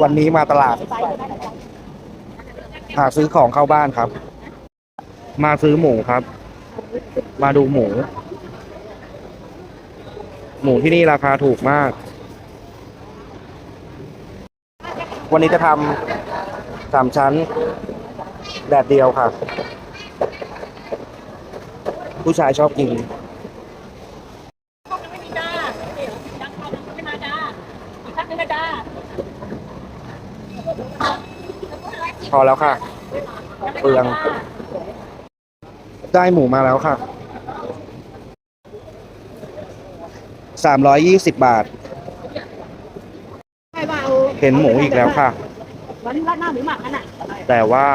วันนี้มาตลาด หาซื้อของเข้าบ้านครับ มาซื้อหมูครับ มาดูหมู หมูที่นี่ราคาถูกมาก วันนี้จะทำสามชั้นแดดเดียวค่ะ ผู้ชายชอบกินไม่มีจ้า พักนึงนะจ้าพอแล้วค่ะ เปลือง ได้หมูมาแล้วค่ะ สามร้อยยี่สิบบาทใช่ว่าเอาเห็นหมูอีกแล้วค่ะ วันนี้ราดหน้าหมูหมักนั่นน่ะแต่ว่า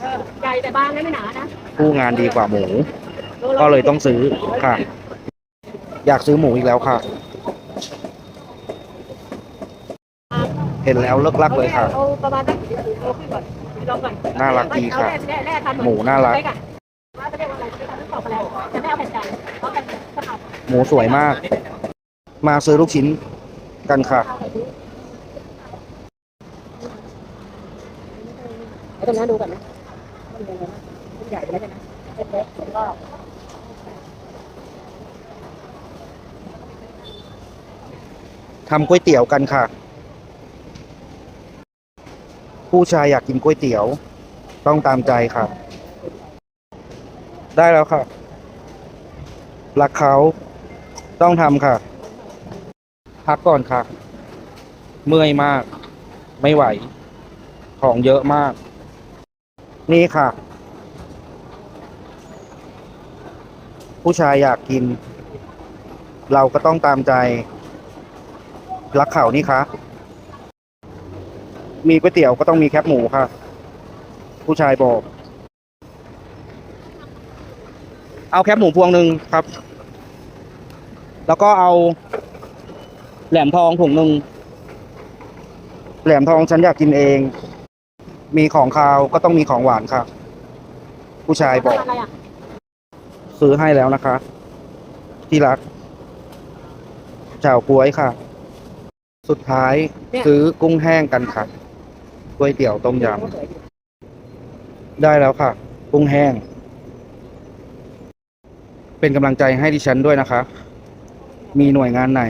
เออใหญ่แต่บางนะไม่หนานะผู้งานดีกว่าหมู ก็เลยต้องซื้อค่ะ อยากซื้อหมูอีกแล้วค่ะ เห็นแล้วเลิกลักเลยค่ะ เอาประมาณสักเอาขึ้นก่อนลองก่อนน่ารักดีค่ะ เอาแร่แร่ทำหมูน่ารัก ว่าจะเรียกว่าอะไรที่ทำให้ตอบแล้วจะไม่เอาแผ่นใหญ่เพราะแผ่นขนาดหมูสวยมาก มาซื้อลูกชิ้นกันค่ะ เอาตรงนั้นดูก่อนนะมันเป็นไงนะมันใหญ่แล้วใช่ไหมเล็กๆก็ทำก๋วยเตี๋ยวกันค่ะ ผู้ชายอยากกินก๋วยเตี๋ยว ต้องตามใจค่ะ ได้แล้วค่ะ รักเขาต้องทำค่ะ พักก่อนค่ะ เมื่อยมาก ไม่ไหว ของเยอะมาก นี่ค่ะ ผู้ชายอยากกิน เราก็ต้องตามใจ รักเขานี่คะ มีก๋วยเตี๋ยวก็ต้องมีแคบหมูค่ะ ผู้ชายบอก เอาแคบหมูพวงหนึ่งครับ แล้วก็เอาแหลมทองถุงหนึ่งแหลมทองฉันอยากกินเอง มีของคาวก็ต้องมีของหวานค่ะ ผู้ชายบอกอะไรอะซื้อให้แล้วนะคะ ที่รักเจ้ากล้วยค่ะ สุดท้ายซื้อกุ้งแห้งกันค่ะ ก๋วยเตี๋ยวต้มยำได้แล้วค่ะกุ้งแห้ง เป็นกำลังใจให้ดิฉันด้วยนะคะ มีหน่วยงานไหน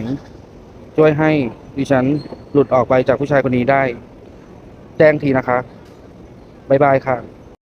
ช่วยให้ดิฉันหลุดออกไปจากผู้ชายคนนี้ได้ แจ้งทีนะคะ บ๊ายบายค่ะ